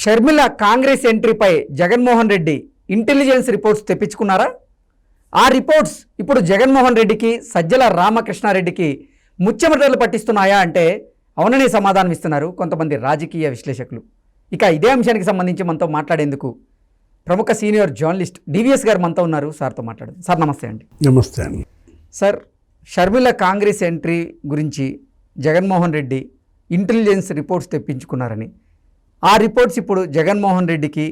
షర్మిల కాంగ్రెస్ ఎంట్రీపై Jaganmohan Reddy intelligence reports తెప్పించుకున్నారా? ఆ రిపోర్ట్స్ ఇప్పుడు జగన్మోహన్ రెడ్డికి సజ్జల రామకృష్ణారెడ్డికి ముచ్చెమటలు పట్టిస్తున్నాయా అంటే అవుననే సమాధానం ఇస్తున్నారు కొంతమంది రాజకీయ విశ్లేషకులు. ఇక ఇదే అంశానికి సంబంధించి మనతో మాట్లాడేందుకు ప్రముఖ సీనియర్ జర్నలిస్ట్ డివిఎస్ గారు మనతో ఉన్నారు. సార్తో మాట్లాడదు. సార్ నమస్తే అండి. నమస్తే అండి. సార్ షర్మిల కాంగ్రెస్ ఎంట్రీ గురించి జగన్మోహన్ రెడ్డి ఇంటెలిజెన్స్ రిపోర్ట్స్ తెప్పించుకున్నారని ఆ రిపోర్ట్స్ ఇప్పుడు జగన్మోహన్ రెడ్డికి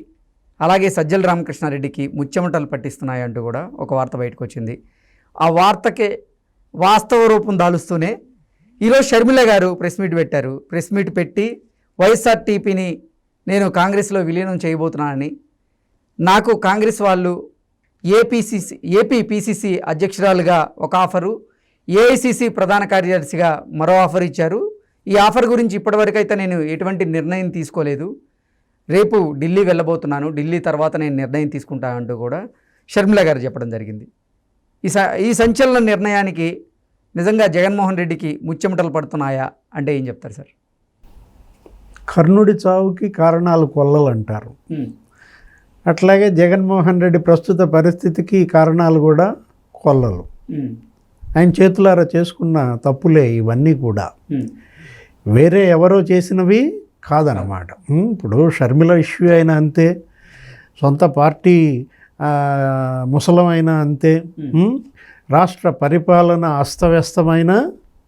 అలాగే సజ్జల రామకృష్ణారెడ్డికి ముచ్చెమటలు పట్టిస్తున్నాయంటూ కూడా ఒక వార్త బయటకు వచ్చింది ఆ వార్తకే వాస్తవ రూపం దాలుస్తూనే ఈరోజు షర్మిల గారు ప్రెస్ మీట్ పెట్టారు. ప్రెస్ మీట్ పెట్టి వైఎస్ఆర్టీపీని నేను కాంగ్రెస్లో విలీనం చేయబోతున్నానని నాకు కాంగ్రెస్ వాళ్ళు ఏపీసీసీ ఏపీ పీసీసీ అధ్యక్షురాలుగా ఒక ఆఫరు ఏఐసిసి ప్రధాన కార్యదర్శిగా మరో ఆఫర్ ఇచ్చారు. ఈ ఆఫర్ గురించి ఇప్పటివరకు అయితే నేను ఎటువంటి నిర్ణయం తీసుకోలేదు. రేపు ఢిల్లీ వెళ్ళబోతున్నాను. ఢిల్లీ తర్వాత నేను నిర్ణయం తీసుకుంటా అంటూ కూడా షర్మిల గారు చెప్పడం జరిగింది. ఈ స ఈ సంచలన నిర్ణయానికి నిజంగా జగన్మోహన్ రెడ్డికి ముచ్చెమటలు పడుతున్నాయా అంటే ఏం చెప్తారు సార్? కర్ణుడి చావుకి కారణాలు కొల్లలు అంటారు. అట్లాగే జగన్మోహన్ రెడ్డి ప్రస్తుత పరిస్థితికి కారణాలు కూడా కొల్లలు. ఆయన చేతులారా చేసుకున్న తప్పులే ఇవన్నీ కూడా. వేరే ఎవరో చేసినవి కాదనమాట ఇప్పుడు షర్మిల ఇష్యూ అయినా అంతే సొంత పార్టీ ముసలమైన అంతే రాష్ట్ర పరిపాలన అస్తవ్యస్తమైన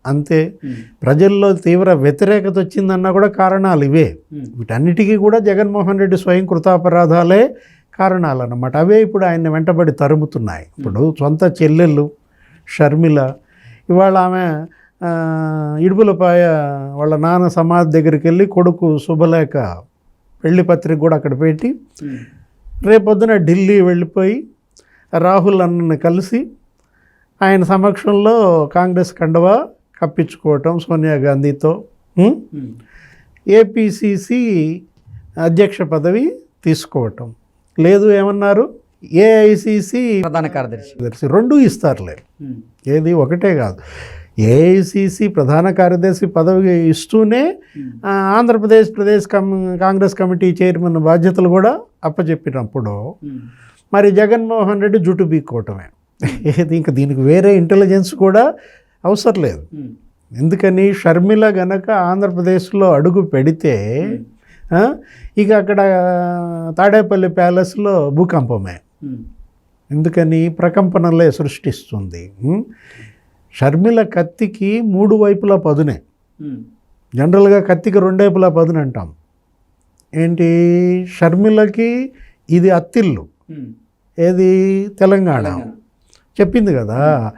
అంతే. ప్రజల్లో తీవ్ర వ్యతిరేకత వచ్చిందన్నా కూడా కారణాలు ఇవే. వీటన్నిటికీ కూడా జగన్మోహన్ రెడ్డి స్వయం కృతాపరాధాలే కారణాలు అన్నమాట అవే ఇప్పుడు ఆయన వెంటబడి తరుముతున్నాయి. ఇప్పుడు సొంత చెల్లెళ్ళు షర్మిల ఇవాళ ఆమె ఇడుపులపాయ వాళ్ళ నాన్న సమాధి దగ్గరికి వెళ్ళి కొడుకు శుభలేఖ పెళ్ళి పత్రిక కూడా అక్కడ పెట్టి రేపొద్దున ఢిల్లీ వెళ్ళిపోయి రాహుల్ అన్నని కలిసి ఆయన సమక్షంలో కాంగ్రెస్ కండవా కప్పించుకోవటం సోనియా గాంధీతో? ఏపీసీసీ అధ్యక్ష పదవి తీసుకోవటం. లేదు ఏమన్నారు? ఏఐసిసి ప్రధాన కార్యదర్శి. రెండు ఇస్తారులే. ఏది ఒకటే కాదు. ఏఐసిసి ప్రధాన కార్యదర్శి పదవి ఇస్తూనే ఆ, ఆంధ్రప్రదేశ్ ప్రదేశ్ కమ్ కాంగ్రెస్ కమిటీ చైర్మన్ బాధ్యతలు కూడా అప్పచెప్పినప్పుడు మరి జగన్మోహన్ రెడ్డి జుట్టు బీక్కోవటమే. ఏది ఇంకా దీనికి వేరే ఇంటెలిజెన్స్ కూడా అవసరం లేదు. ఎందుకని షర్మిల గనక ఆంధ్రప్రదేశ్లో అడుగు పెడితే ఇక అక్కడ తాడేపల్లి ప్యాలెస్లో భూకంపమే. ఎందుకని ప్రకంపనలే సృష్టిస్తుంది? షర్మిల కత్తికి మూడు వైపులా పదునే. జనరల్గా కత్తికి రెండేపులా పదును అంటాం. ఏంటి? షర్మిలకి ఇది అత్తిల్లు. ఏది? తెలంగాణ. చెప్పింది కదా.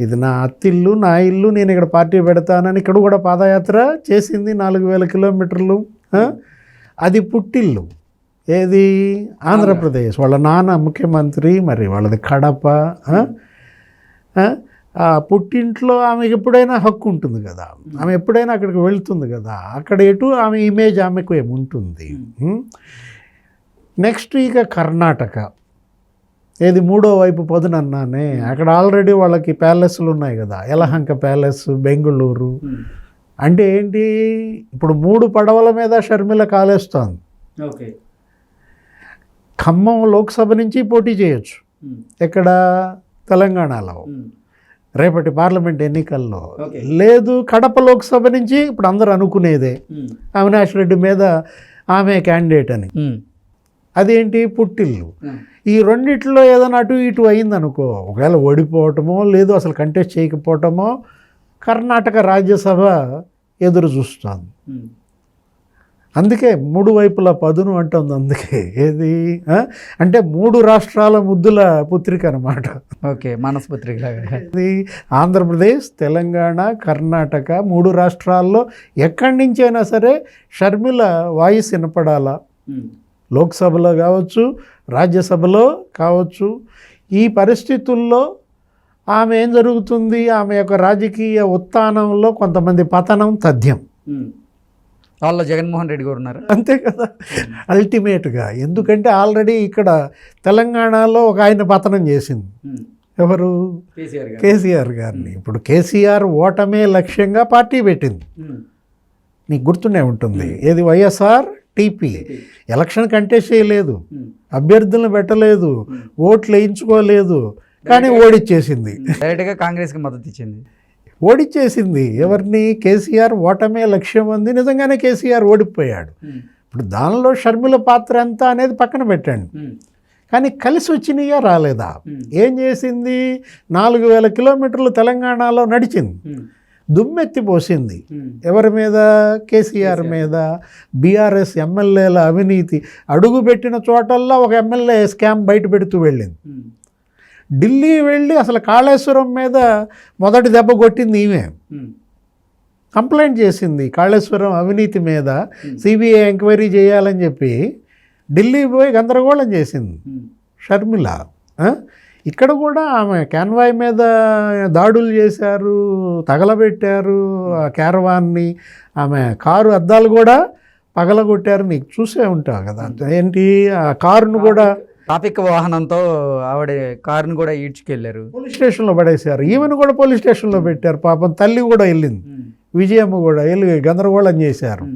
ఇది నా అత్తిల్లు నా ఇల్లు నేను ఇక్కడ పార్టీ పెడతానని ఇక్కడ కూడా పాదయాత్ర చేసింది నాలుగు వేల కిలోమీటర్లు? అది పుట్టిల్లు. ఏది? ఆంధ్రప్రదేశ్. వాళ్ళ నాన్న ముఖ్యమంత్రి మరి వాళ్ళది కడప. పుట్టింట్లో ఆమెకి ఎప్పుడైనా హక్కు ఉంటుంది కదా. ఆమె ఎప్పుడైనా అక్కడికి వెళ్తుంది కదా. అక్కడ ఎటు ఆమె ఇమేజ్ ఆమెకు ఏముంటుంది నెక్స్ట్ ఇక కర్ణాటక. ఏది మూడో వైపు పదునన్నానే. అక్కడ ఆల్రెడీ వాళ్ళకి ప్యాలెస్లు ఉన్నాయి కదా. యలహంక ప్యాలెస్ బెంగళూరు. అంటే ఏంటి? ఇప్పుడు మూడు పడవల మీద షర్మిల కాలేస్తోంది. ఓకే. ఖమ్మం లోక్సభ నుంచి పోటీ చేయొచ్చు. ఎక్కడ? తెలంగాణలో. రేపటి పార్లమెంట్ ఎన్నికల్లో. లేదు కడప లోక్సభ నుంచి ఇప్పుడు అందరూ అనుకునేదే. అవినాష్ రెడ్డి మీద ఆమె క్యాండిడేట్ అని. అదేంటి? పుట్టిల్లు. ఈ రెండిట్లో ఏదైనా అటు ఇటు అయిందనుకో ఒకవేళ ఓడిపోవటమో లేదు అసలు కంటెస్ట్ చేయకపోవటమో కర్ణాటక రాజ్యసభ ఎదురు చూస్తుంది. అందుకే మూడు వైపుల పదును అంటుంది అందుకే. ఏది? అంటే మూడు రాష్ట్రాల ముద్దుల పుత్రిక అనమాట ఓకే మనస్పత్రిక లాగా. ఇది ఆంధ్రప్రదేశ్ తెలంగాణ కర్ణాటక మూడు రాష్ట్రాల్లో ఎక్కడి నుంచైనా సరే షర్మిల వాయిస్ వినపడాలా? లోక్సభలో కావచ్చు రాజ్యసభలో కావచ్చు. ఈ పరిస్థితుల్లో ఆమె ఏం జరుగుతుంది? ఆమె యొక్క రాజకీయ ఉత్థానంలో కొంతమంది పతనం తథ్యం. వాళ్ళ జగన్మోహన్ రెడ్డి గారు ఉన్నారు. అంతే కదా. అల్టిమేట్గా. ఎందుకంటే ఆల్రెడీ ఇక్కడ తెలంగాణలో ఒక ఆయన పతనం చేసింది. ఎవరు? కేసీఆర్ గారిని. ఇప్పుడు కేసీఆర్ ఓటమే లక్ష్యంగా పార్టీ పెట్టింది. నీకు గుర్తుండే ఉంటుంది. ఏది వైఎస్ఆర్? టీపీ. ఎలక్షన్ కంటెస్ట్ చేయలేదు. అభ్యర్థులను పెట్టలేదు. ఓట్లు వేయించుకోలేదు. కానీ ఓడిచ్చేసింది. డైరెక్ట్గా కాంగ్రెస్కి మద్దతు ఇచ్చింది. ఓడిచ్చేసింది. ఎవరిని? కేసీఆర్ ఓటమే లక్ష్యం అంది. నిజంగానే కేసీఆర్ ఓడిపోయాడు. ఇప్పుడు దానిలో షర్మిల పాత్ర ఎంత అనేది పక్కన పెట్టండి. కానీ కలిసి వచ్చినాయా రాలేదా? ఏం చేసింది? నాలుగు వేల కిలోమీటర్లు తెలంగాణలో నడిచింది. దుమ్మెత్తి పోసింది. ఎవరి మీద? కేసీఆర్ మీద. బీఆర్ఎస్ ఎమ్మెల్యేల అవినీతి. అడుగు పెట్టిన చోటల్లో ఒక ఎమ్మెల్యే స్కామ్ బయట పెడుతూ వెళ్ళింది. ఢిల్లీ వెళ్ళి అసలు కాళేశ్వరం మీద మొదటి దెబ్బ కొట్టింది ఈమె. కంప్లైంట్ చేసింది కాళేశ్వరం అవినీతి మీద సిబిఐ ఎంక్వైరీ చేయాలని చెప్పి ఢిల్లీ పోయి గందరగోళం చేసింది. షర్మిల? ఇక్కడ కూడా ఆమె క్యాన్వాయ్ మీద దాడులు చేశారు తగలబెట్టారు ఆ క్యారవాన్ని ఆమె కారు అద్దాలు కూడా పగలగొట్టారు. నీకు చూసే ఉంటావు కదా. ఏంటి? ఆ కారును కూడా ట్రాఫిక్ వాహనంతో ఆవిడ కారుని కూడా ఈడ్చుకెళ్ళారు పోలీస్ స్టేషన్లో పడేశారు. ఈమెను కూడా పోలీస్ స్టేషన్లో పెట్టారు. పాపం తల్లి కూడా వెళ్ళింది. విజయమ్మ కూడా వెళ్ళి గందరగోళం చేశారు?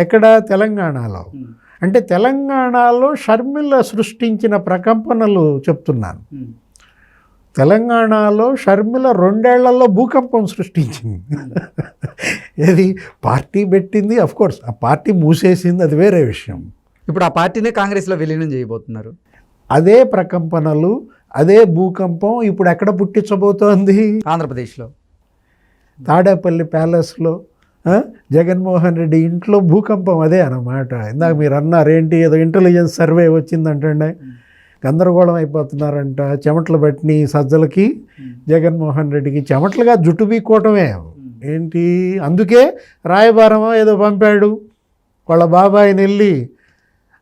ఎక్కడ? తెలంగాణలో. అంటే తెలంగాణలో షర్మిల సృష్టించిన ప్రకంపనలు చెప్తున్నాను. తెలంగాణలో షర్మిల రెండేళ్ళలో భూకంపం సృష్టించింది. ఏది? పార్టీ పెట్టింది అఫ్ కోర్స్ ఆ పార్టీ మూసేసింది అది వేరే విషయం. ఇప్పుడు ఆ పార్టీనే కాంగ్రెస్లో విలీనం చేయబోతున్నారు. అదే ప్రకంపనలు అదే భూకంపం ఇప్పుడు ఎక్కడ పుట్టించబోతోంది? ఆంధ్రప్రదేశ్లో. తాడేపల్లి ప్యాలెస్లో జగన్మోహన్ రెడ్డి ఇంట్లో భూకంపం అదే అన్నమాట. ఇందాక మీరు అన్నారు ఏంటి ఏదో ఇంటెలిజెన్స్ సర్వే వచ్చిందంటండి. గందరగోళం అయిపోతున్నారంట చెమటలు పట్టిన సజ్జలకి. జగన్మోహన్ రెడ్డికి చెమటలుగా జుట్టు బీక్కోవటమే ఏంటి? అందుకే రాయబారం ఏదో పంపాడు. వాళ్ళ బాబాయిని వెళ్ళి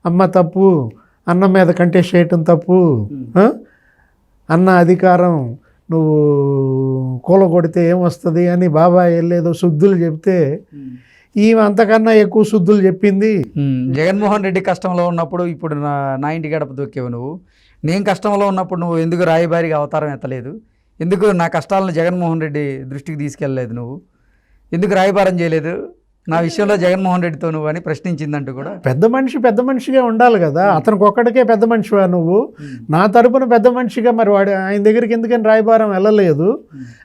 అమ్మ తప్పు అన్నం మీద కంటెస్ట్ చేయటం తప్పు? అన్న అధికారం నువ్వు కూలగొడితే ఏమొస్తుంది అని బాబాయ్ వెళ్ళేదో శుద్ధులు చెప్తే ఈమె అంతకన్నా ఎక్కువ శుద్ధులు చెప్పింది. జగన్మోహన్ రెడ్డి కష్టంలో ఉన్నప్పుడు ఇప్పుడు నా నా ఇంటి గడప దొక్కేవు నువ్వు. నేను కష్టంలో ఉన్నప్పుడు నువ్వు ఎందుకు రాయబారిగా అవతారం ఎత్తలేదు? ఎందుకు నా కష్టాలను జగన్మోహన్ రెడ్డి దృష్టికి తీసుకెళ్ళలేదు నువ్వు? ఎందుకు రాయబారం చేయలేదు? నా విషయంలో జగన్మోహన్ రెడ్డితో నువ్వు అని ప్రశ్నించిందంటూ కూడా. పెద్ద మనిషి పెద్ద మనిషిగా ఉండాలి కదా. అతనికి ఒక్కడికే పెద్ద మనిషివా నువ్వు? నా తరపున పెద్ద మనిషిగా మరి వాడు ఆయన దగ్గరికి ఎందుకని రాయబారం వెళ్ళలేదు?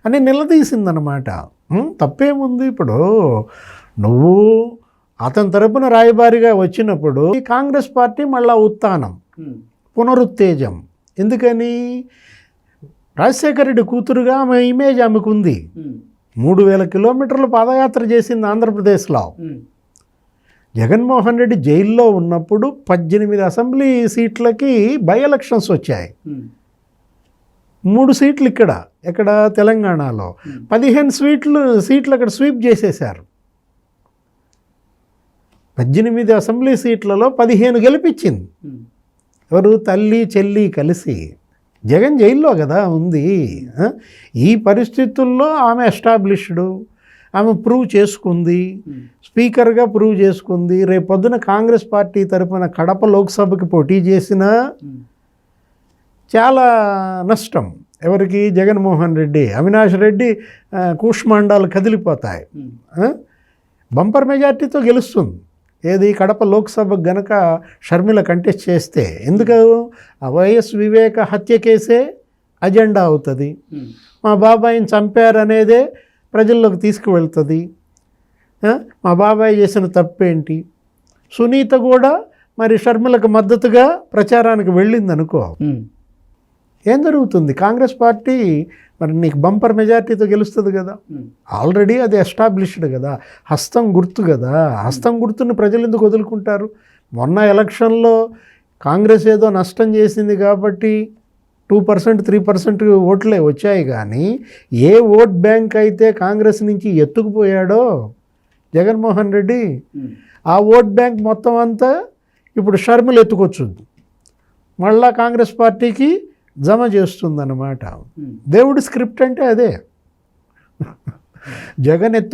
అని నిలదీసిందనమాట తప్పేముంది ఇప్పుడు? నువ్వు అతని తరపున రాయబారిగా వచ్చినప్పుడు ఈ కాంగ్రెస్ పార్టీ మళ్ళా ఉత్థానం పునరుత్తేజం. ఎందుకని? రాజశేఖర రెడ్డి కూతురుగా ఆమె ఇమేజ్ ఆమెకు ఉంది మూడు వేల కిలోమీటర్లు పాదయాత్ర చేసింది ఆంధ్రప్రదేశ్లో. జగన్మోహన్ రెడ్డి జైల్లో ఉన్నప్పుడు పద్దెనిమిది అసెంబ్లీ సీట్లకి బై ఎలక్షన్స్ వచ్చాయి. మూడు సీట్లు ఇక్కడ ఇక్కడ తెలంగాణలో. పదిహేను సీట్లు సీట్లు అక్కడ స్వీప్ చేసేశారు. పద్దెనిమిది అసెంబ్లీ సీట్లలో పదిహేను గెలిపించింది. ఎవరు? తల్లి చెల్లి కలిసి. జగన్ జైల్లో కదా ఉంది? ఈ పరిస్థితుల్లో ఆమె ఎస్టాబ్లిష్డ్ ఆమె ప్రూవ్ చేసుకుంది స్పీకర్గా ప్రూవ్ చేసుకుంది. రేపు పొద్దున కాంగ్రెస్ పార్టీ తరపున కడప లోక్సభకి పోటీ చేసినా చాలా నష్టం. ఎవరికి? జగన్మోహన్ రెడ్డి. అవినాష్ రెడ్డి కూష్మాండాలు కదిలిపోతాయి. ఆ? బంపర్ మెజార్టీతో గెలుస్తుంది. ఏది కడప లోక్సభకు గనక షర్మిల కంటెస్ట్ చేస్తే ఎందుకు? వైఎస్ వివేక హత్య కేసే అజెండా అవుతుంది. మా బాబాయిని చంపారనేదే ప్రజల్లోకి తీసుకువెళ్తుంది? మా బాబాయ్ చేసిన తప్పేంటి? సునీత కూడా మరి షర్మిలకు మద్దతుగా ప్రచారానికి వెళ్ళింది అనుకో ఉమ్, ఏం జరుగుతుంది? కాంగ్రెస్ పార్టీ మరి నీకు బంపర్ మెజార్టీతో గెలుస్తుంది కదా. ఆల్రెడీ అది ఎస్టాబ్లిష్డ్ కదా. హస్తం గుర్తు కదా. హస్తం గుర్తుని ప్రజలు ఎందుకు వదులుకుంటారు? మొన్న ఎలక్షన్లో కాంగ్రెస్ ఏదో నష్టం చేసింది కాబట్టి టూ పర్సెంట్ త్రీ పర్సెంట్ ఓట్లే వచ్చాయి కానీ ఏ ఓట్ బ్యాంక్ అయితే కాంగ్రెస్ నుంచి ఎత్తుకుపోయాడో జగన్మోహన్ రెడ్డి. ఆ ఓట్ బ్యాంక్ మొత్తం అంతా ఇప్పుడు షర్మిలు ఎత్తుకొచ్చుద్ది. మళ్ళా కాంగ్రెస్ పార్టీకి జమ చేస్తుందన్నమాట. దేవుడి స్క్రిప్ట్ అంటే అదే జగన్ ఎత్తు